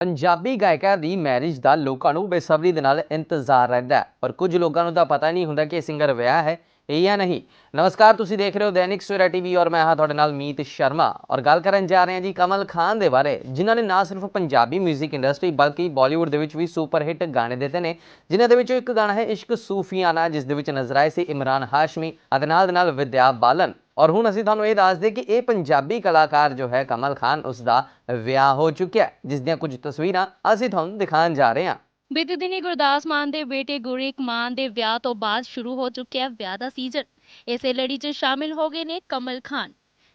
ਪੰਜਾਬੀ ਗਾਇਕਾ ਦੀ ਮੈਰਿਜ ਦਾ ਲੋਕਾਂ ਨੂੰ ਬੇਸਬਰੀ ਦੇ ਨਾਲ ਇੰਤਜ਼ਾਰ ਰਹਿੰਦਾ ਹੈ। ਪਰ ਕੁਝ ਲੋਕਾਂ ਨੂੰ ਤਾਂ ਪਤਾ ਨਹੀਂ ਹੁੰਦਾ ਕਿ ਇਹ ਸਿੰਗਰ ਵਿਆਹ ਹੈ, ਇਹ ਜਾਂ ਨਹੀਂ। ਨਮਸਕਾਰ, ਤੁਸੀਂ ਦੇਖ ਰਹੇ ਹੋ ਦੈਨਿਕ ਸਵੇਰਾ ਟੀਵੀ ਔਰ ਮੈਂ ਹਾਂ ਤੁਹਾਡੇ ਨਾਲ ਮੀਤ ਸ਼ਰਮਾ। ਔਰ ਗੱਲ ਕਰਨ ਜਾ ਰਹੇ ਹਾਂ ਜੀ ਕਮਲ ਖਾਨ ਦੇ ਬਾਰੇ, ਜਿਨ੍ਹਾਂ ਨੇ ਨਾ ਸਿਰਫ ਪੰਜਾਬੀ 뮤직 ਇੰਡਸਟਰੀ ਬਲਕਿ ਬਾਲੀਵੁੱਡ ਦੇ ਵਿੱਚ ਵੀ ਸੁਪਰ ਹਿੱਟ ਗਾਣੇ ਦਿੱਤੇ ਨੇ, ਜਿਨ੍ਹਾਂ ਦੇ ਵਿੱਚੋਂ ਇੱਕ ਗਾਣਾ ਹੈ ਇਸ਼ਕ ਸੂਫੀਆਨਾ, ਜਿਸ ਦੇ ਵਿੱਚ ਨਜ਼ਰ ਆਏ ਸੀ ਇਮਰਾਨ ਹਾਸ਼ਮੀ ਅਤੇ ਨਾਲ ਦੇ ਨਾਲ ਵਿਦਿਆ ਬਾਲਨ। ਔਰ ਹੁਣ ਅਸੀਂ ਤੁਹਾਨੂੰ ਇਹ ਦੱਸਦੇ ਕਿ ਇਹ ਪੰਜਾਬੀ ਕਲਾਕਾਰ ਜੋ ਹੈ ਕਮਲ ਖਾਨ ਉਸ ਦਾ ਵਿਆਹ ਹੋ ਚੁੱਕਿਆ ਜਿਸ ਦੀਆਂ ਕੁਝ ਤਸਵੀਰਾਂ ਅਸੀਂ ਤੁਹਾਨੂੰ ਦਿਖਾਉਣ ਜਾ ਰਹੇ ਹਾਂ। ਬੀਤੇ ਦਿਨੀ ਗੁਰਦਾਸ ਮਾਨ ਦੇ ਬੇਟੇ ਗੁਰਿਕ ਮਾਨ ਦੇ ਵਿਆਹ ਤੋਂ ਬਾਅਦ ਸ਼ੁਰੂ ਹੋ ਚੁੱਕਿਆ ਵਿਆਹ ਦਾ ਸੀਜ਼ਨ। ਇਸੇ ਲੜੀ 'ਚ ਸ਼ਾਮਿਲ ਹੋ ਗਏ ਨੇ ਕਮਲ ਖਾਨ।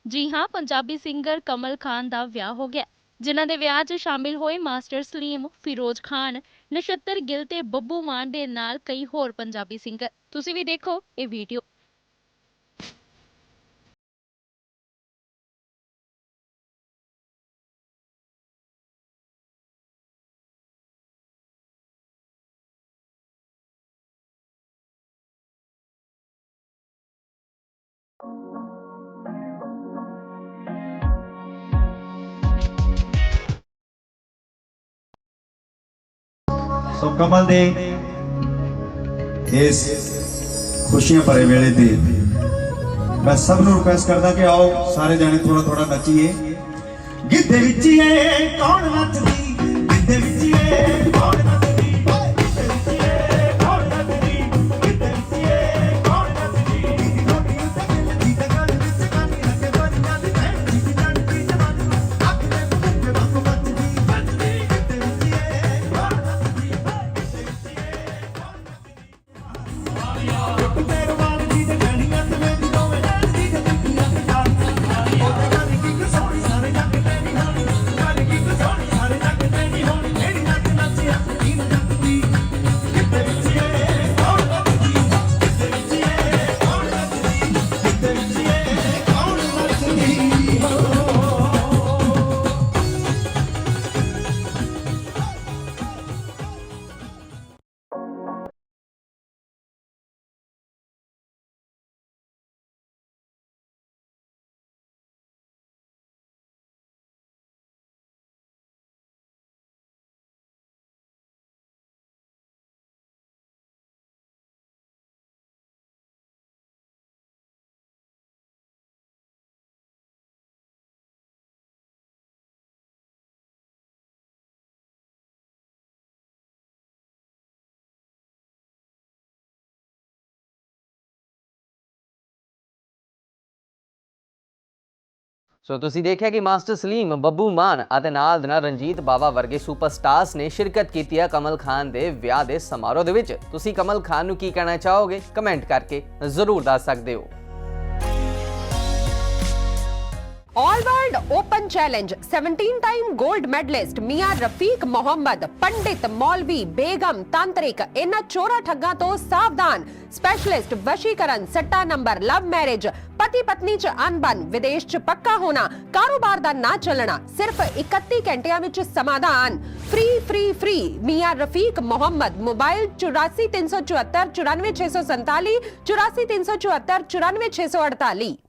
ਜੀ ਹਾਂ, ਪੰਜਾਬੀ ਸਿੰਗਰ ਕਮਲ ਖਾਨ ਦਾ ਵਿਆਹ ਹੋ ਗਿਆ ਜਿਨ੍ਹਾਂ ਦੇ ਵਿਆਹ 'ਚ ਸ਼ਾਮਿਲ ਹੋਏ ਮਾਸਟਰ ਸਲੀਮ, ਫਿਰੋਜ਼ ਖਾਨ, ਨਛੱਤਰ ਗਿੱਲ ਤੇ ਬੱਬੂ ਮਾਨ ਦੇ ਨਾਲ ਕਈ ਹੋਰ ਪੰਜਾਬੀ ਸਿੰਗਰ। ਤੁਸੀਂ ਵੀ ਦੇਖੋ ਇਹ ਵੀਡੀਓ। ਸੋ ਕਮਲ ਦੇ ਇਸ ਖੁਸ਼ੀਆਂ ਭਰੇ ਵੇਲੇ ਤੇ ਮੈਂ ਸਭ ਨੂੰ ਰਿਕੁਐਸਟ ਕਰਦਾ ਕਿ ਆਓ ਸਾਰੇ ਜਾਣੇ ਥੋੜਾ ਥੋੜਾ ਨੱਚੀਏ। ਗਿੱਧੇ ਵਿੱਚ ਏ ਕੌਣ ਨੱਚਦੀ? ਗਿੱਧੇ ਵਿੱਚ ਏ ਕੌਣ ਸੋ ਤੁਸੀਂ ਦੇਖਿਆ ਕਿ ਮਾਸਟਰ ਸਲੀਮ, ਬੱਬੂ ਮਾਨ ਅਤੇ ਨਾਲ ਦੇ ਨਾਲ ਰਣਜੀਤ ਬਾਵਾ ਵਰਗੇ ਸੁਪਰਸਟਾਰਸ ਨੇ ਸ਼ਿਰਕਤ ਕੀਤੀ ਹੈ ਕਮਲ ਖਾਨ ਦੇ ਵਿਆਹ ਦੇ ਸਮਾਰੋਹ ਦੇ ਵਿੱਚ। ਤੁਸੀਂ ਕਮਲ ਖਾਨ ਨੂੰ ਕੀ ਕਹਿਣਾ ਚਾਹੋਗੇ? ਕਮੈਂਟ ਕਰਕੇ ਜ਼ਰੂਰ ਦੱਸ ਸਕਦੇ ਹੋ। All world open challenge 17 time gold medalist Mian Rafiq Mohammad पंडित मौलवी बेगम तांत्रिक इन चोरा ठगा तो सावधान स्पेशलिस्ट वशीकरण सट्टा नंबर लव मैरिज पति पत्नी च अनबन विदेश च पक्का होना कारोबार दा ना चलना सिर्फ़ 31 ਘੰਟਿਆਂ ਵਿੱਚ ਸਮਾਧਾਨ free free free Mian Rafiq Mohammad mobile 843747494647 84374 94648